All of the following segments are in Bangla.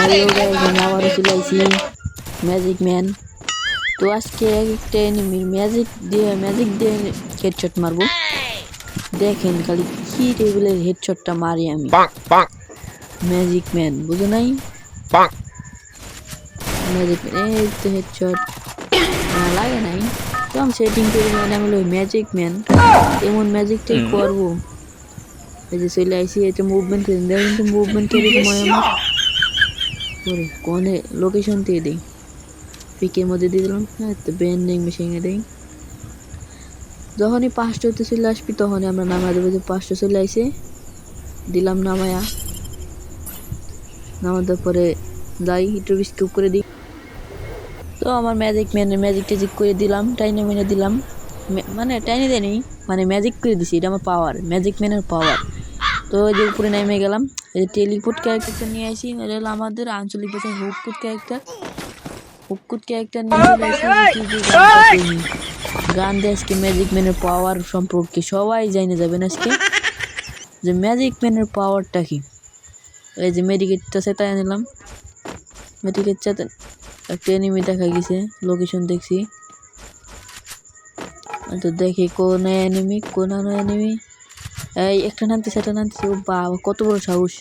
আবারও চলে ম্যাজিক ম্যান তো আজকে একটা এনিমির ম্যাজিক দিয়ে ম্যাজিক দিয়ে হেডশট মারবো। দেখেন খালি কি টেবিলের হেডশটটা মারি আমি। ম্যাজিক ম্যান বুঝো নাই? ম্যাজিক ম্যান এই তো হেডশট লাগে নাই। তো আমি সেটিং করে মানে আমি ওই ম্যাজিক ম্যান এমন ম্যাজিকটাই করব। এই যে চলে আইসি এটা মুভমেন্ট করে দেয় কিন্তু মুভমেন্ট করে মনে ওরে কোনে? লোকেশন দিয়ে দিই। পিকের মধ্যে দিয়ে দিলাম হ্যাঁ তো ব্যান্ডিং মেশিনে দিই। যখনই পাঁচটা হতে চলে আসবি, তখনই আমরা নামা দেবো যে পাঁচটা চলে আইসে দিলাম নামায়া। নামা দেওয়ার পরে যাই, একটু স্কিপ করে দিই। তো আমার ম্যাজিক ম্যানে ম্যাজিক ট্যাজিক করে দিলাম টাইনে মেনে দিলাম। মানে টাইনে দেয়নি মানে ম্যাজিক করে দিছি, এটা আমার পাওয়ার ম্যাজিক ম্যানের পাওয়ার তো এই যে উপরে নেমে গেলাম। এই যে টেলিপুট ক্যারেক্টারটা নিয়ে আসি এটা হলো আমাদের আঞ্চলিক ভাষায় হুকুট ক্যারেক্টার হুকুট ক্যারেক্টার নিয়ে গান দিয়ে আজকে ম্যাজিক ম্যানের পাওয়ার সম্পর্কে সবাই জানে যাবেন আজকে। যে ম্যাজিক ম্যানের পাওয়ারটা কি? এই যে মেডিকেটটা সেটা নিলাম। মেডিকেট সাথে একটা এনিমি দেখা গেছে লোকেশন দেখছি। তো দেখি কোন এনিমি কোন এনিমি এই একটা নামতে সেটা নামতেছে। ও বাবা কত বড় সাহস।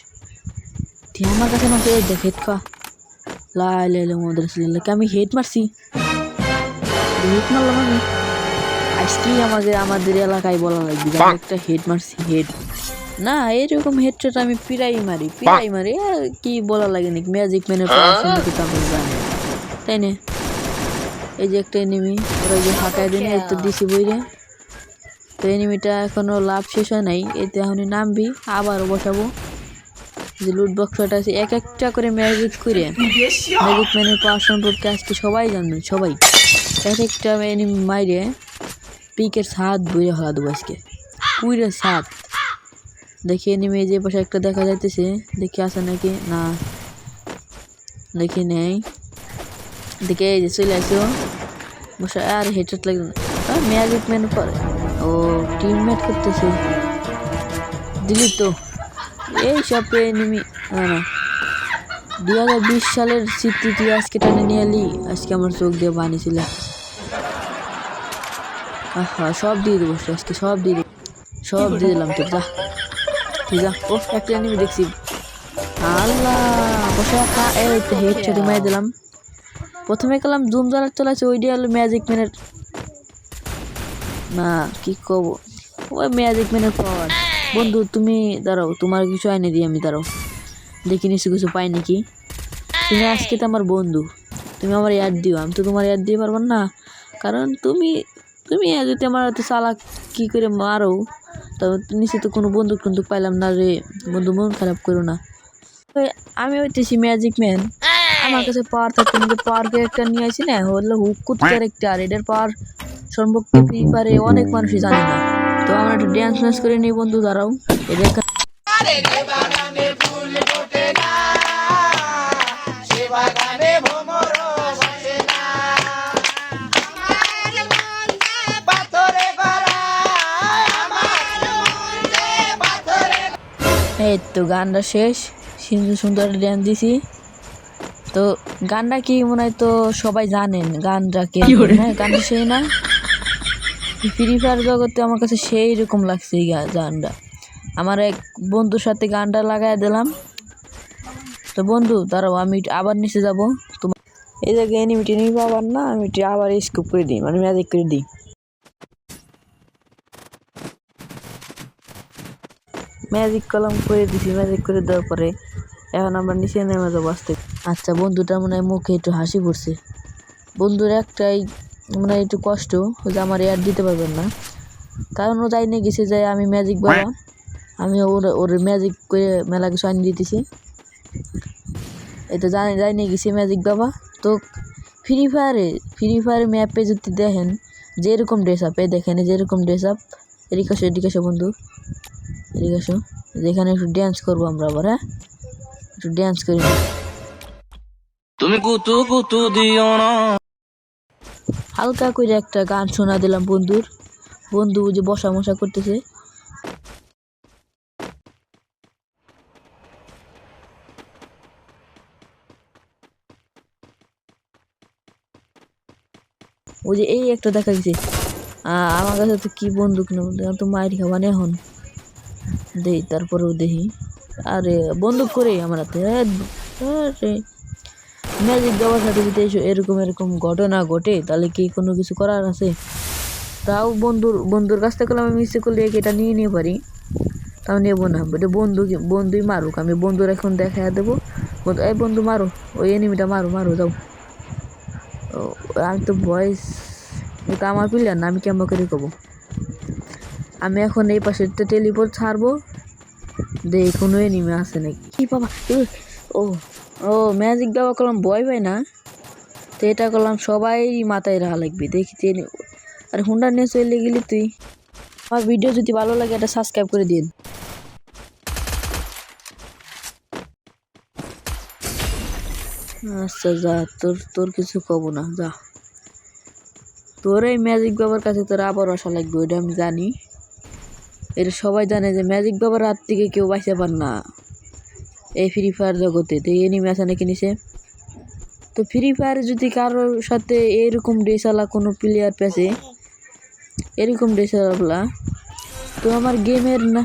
তুই আমার কাছে এই দেখ হেড খা লাই লাই লাই মদের কে আমি হেড মারছি। হেড মারলাম আমি। আজকেই আমাদের আমাদের এলাকায় বলা লাগবে একটা হেড মারছি হেড না এরকম হেডশট আমি পিরাই মারি পিরাই মারি আর কি বলা লাগে নাকি? ম্যাজিক ম্যানের তো তাই না? এই যে একটা এনিমি ওরা যে ফাঁকায় দিন তো দিছি বইরে। তো এনিমিটা এখনও লাভ শেষ হয় নাই। এতে এখনই নামবি, আবারও বসাবো। যে লুট বক্সটা আছে, এক একটা করে ম্যাজিক করে ম্যাজিক ম্যানের পাওয়ার সম্পর্কে আজকে সবাই জানবেন সবাই। এক একটা এনিমি মাইরে পিকের সাত বইরে হলা দেবো আজকে। পুরে সাত দেখি এনিমি যে পাশে একটা দেখা যাইতেছে, দেখি আছে নাকি? না। দেখি নেই। দেখে এই যে চলে আসো। বসে আর হেডশট লাগবে না। ম্যাজিক ম্যান করে ও টিমমেট করতেছে। দিলি তো। এই সব এনিমি না না। দুই হাজার বিশ সালের স্মৃতি তুই আজকে টানে নিয়ে এলি। আজকে আমার চোখ দিয়ে পানি ছিল আহা, সব দিয়ে দেবো আজকে, সব দিয়ে সব দিয়ে দিলাম তোর, যা। তুই যা। ও, একটা এনিমি দেখছি। আল্লাহ, বসে হেড ছুটি মেরে দিলাম। প্রথমে গেলাম জুম জ্বালার চলেছে ওইটাই হলো ম্যাজিক ম্যানের না, কি কব? ওই ম্যাজিক ম্যানের পাওয়ার বন্ধু, তুমি দাঁড়াও, তোমার কিছু আইনে দিই আমি দাঁড়াও। দেখি নিশ্চয় কিছু পাই নাকি। তুমি আজকে তো আমার বন্ধু। তুমি আমার ইয়াদ দিও, আমি তো তোমার ইয়াদ দিয়ে পারব না। কারণ তুমি তুমি যদি আমার হয়তো চালাক কী করে মারো? তবে নিশ্চয় তো কোনো বন্দুক টন্দুক পাইলাম না রে। বন্ধু, মন খারাপ করো না। আমি হইতেছি ম্যাজিক ম্যান আমার কাছে পাওয়ার থাকতে আমি পাওয়ার ক্যারেক্টার নিয়ে আসি না হলো হুকুত ক্যারেক্টার এটার পাওয়ার সম্পর্কে ফ্রি পারে অনেক মানুষই জানে না। তো আমরা একটু ড্যান্স ম্যান্স করে নিই বন্ধু দাঁড়াও। একটা এই তো গানটা শেষ। সুন্দর সুন্দর ড্যান্স দিছি। তো গানটা কি মনে হয় তো সবাই জানেন গানটা কে হ্যাঁ? গানটা সেই না? ফ্রি ফায়ার জগতে আমার কাছে সেই রকম লাগছে এই গানটা। আমার এক বন্ধুর সাথে গানটা লাগাই দিলাম। তো বন্ধু দাঁড়াও আমি আবার নিচে যাব। তোমার এই জায়গায় এনিমিটি নিব আবার না আমি আবার স্কুপ করে দিই মানে ম্যাজিক করে দিই। ম্যাজিক কলম করে দিছি ম্যাজিক করে দেওয়ার পরে এখন আমরা নিচে নেমে যাব আসতে আচ্ছা বন্ধুটা মনে হয় মুখে একটু হাসি পড়ছে। বন্ধুর একটাই মনে হয় একটু কষ্ট যে আমার এয়ার দিতে পারবেন না। কারণ ও যাই নিয়ে গেছে যে আমি ম্যাজিক বাবা। আমি ওর ওর ম্যাজিক করে মেলা কিছু আনি দিতেছি। এটা জানি যাই নিয়ে গেছি ম্যাজিক বাবা। তো ফ্রি ফায়ারে ফ্রি ফায়ার ম্যাপে যদি দেখেন, যেরকম ড্রেস আপ এই দেখেন যেরকম ড্রেস আপ এদিকে আসো এদিকে আসো বন্ধু। এদিকে আসো। যেখানে একটু ড্যান্স করব আমরা আবার হ্যাঁ? একটু ড্যান্স করি। তুমি কুতু কুতু দিও না। হালকা করে একটা গান শোনা দিলাম বন্ধুর। বন্ধু যে বসা মশা করতেছে। ওই যে এই একটা দেখা গেছে। আমার কাছে তো কি বন্দুক না বন্ধু তো মায়ের খাবার এখন। দেই, তারপরেও দেখি আরে, বন্দুক করে আমার হাতে। হ্যাঁ, হ্যাঁ, হ্যাঁ। ম্যাজিক সাথে যদি এসব- এরকম এরকম ঘটনা ঘটে, তাহলে কি কোনো কিছু করার আছে? তাও বন্ধুর বন্ধুর কাছ থেকে আমি মিসে করলে এটা নিয়ে নিয়ে পারি? তাও নেব না এটা বন্ধু বন্ধুই মারুক, আমি বন্ধুর এখন দেখা দেবো। বন্ধু, এই বন্ধু মারো, ওই এনিমিটা মারো মারো, যাও। আমি তো ভয়েস এটা আমার প্লেয়ার না, আমি কেমন করে কব? আমি এখন এই পাশে টেলিপোর্ট ছাড়বো দে কোনো এনিমি আছে নাকি? কি বাবা ও ও ম্যাজিক দেওয়া করলাম, ভয় পাই না। তো এটা করলাম, সবাই মাথায় রাখা লাগবে, দেখি যে আর হুন্ডা নিয়ে চলে গেলি তুই। আমার ভিডিও যদি ভালো লাগে, এটা সাবস্ক্রাইব করে দিন। আচ্ছা যা, তোর তোর কিছু কব না, যা। তোর এই ম্যাজিক বাবার কাছে তোর আবার আসা লাগবে, ওইটা আমি জানি। এটা সবাই জানে যে ম্যাজিক বাবার হাত থেকে কেউ বাঁচতে পার না। এই ফ্রি ফায়ার জগতে। তো এনিমি আছে নাকি নিচে? তো ফ্রি ফায়ারে যদি কারোর সাথে এরকম ডেসালা কোনো প্লেয়ার পেছে, এরকম ডেসালা তো আমার গেমের না,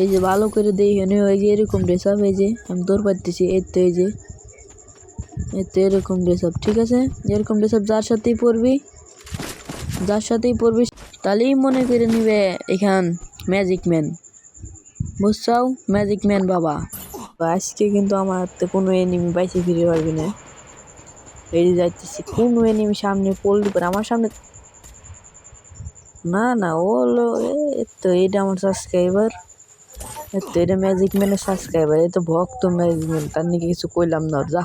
এই যে ভালো করে দেই হেনে ওই যে এরকম ড্রেস আপ এই যে আমি দৌড় পাচ্ছি এই তো এই যে, এই তো এরকম ড্রেস আপ ঠিক আছে? এরকম ড্রেস আপ যার সাথেই পরবি যার সাথেই পরবি তাহলেই মনে করে নিবে এখান ম্যাজিক ম্যান বুঝছাও? ম্যাজিক ম্যান বাবা। আজকে কিন্তু আমার হাতে কোনো এনিমি বাইসে ফিরে পারবি না। বেরিয়ে যাইতেছি, কোনো এনিমি সামনে পড়লি পরে আমার সামনে না না, ও হলো, এ তো এটা আমার সাবস্ক্রাইবার তো এটা ম্যাজিক ম্যানের সাবস্ক্রাইবার এ তো ভক্ত ম্যাজিক ম্যান তার নাকি কিছু কইলাম না যা।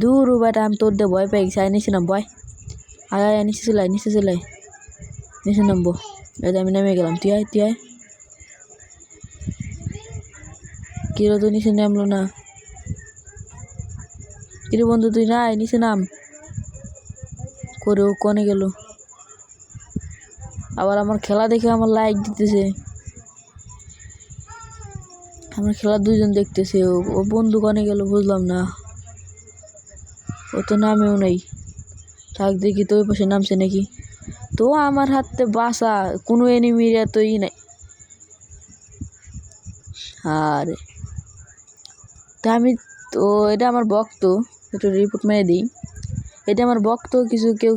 দূর বেটা আমি তোর দিয়ে ভয় পেয়ে গেছি। আয় নিচে নাম ভয়। আয় আয় আয়, নিচে চলে নিচে চলে নিচে নামবো। যে আমি নেমে গেলাম। তুই আয় তুই আয়। কিরো তো নিচে নামলো না? কিরে বন্ধু তুই না আয় নিচে নাম। করে ও কনে গেল? আবার আমার খেলা দেখে আমার লাইক দিতেছে। আমার খেলা দুজন দেখতেছে। ও বন্ধু কনে গেল বুঝলাম না। ও তো নামেও নেই। থাক দেখি তো ওই পাশে নামছে নাকি। তো আমার হাতে বাসা, কোনো এনিমির এত ই নাই। আর। তা আমি তো, এটা আমার বক্ত একটু রিপোর্ট মেরে দিই। এটা আমার বক্ত কিছু কেউ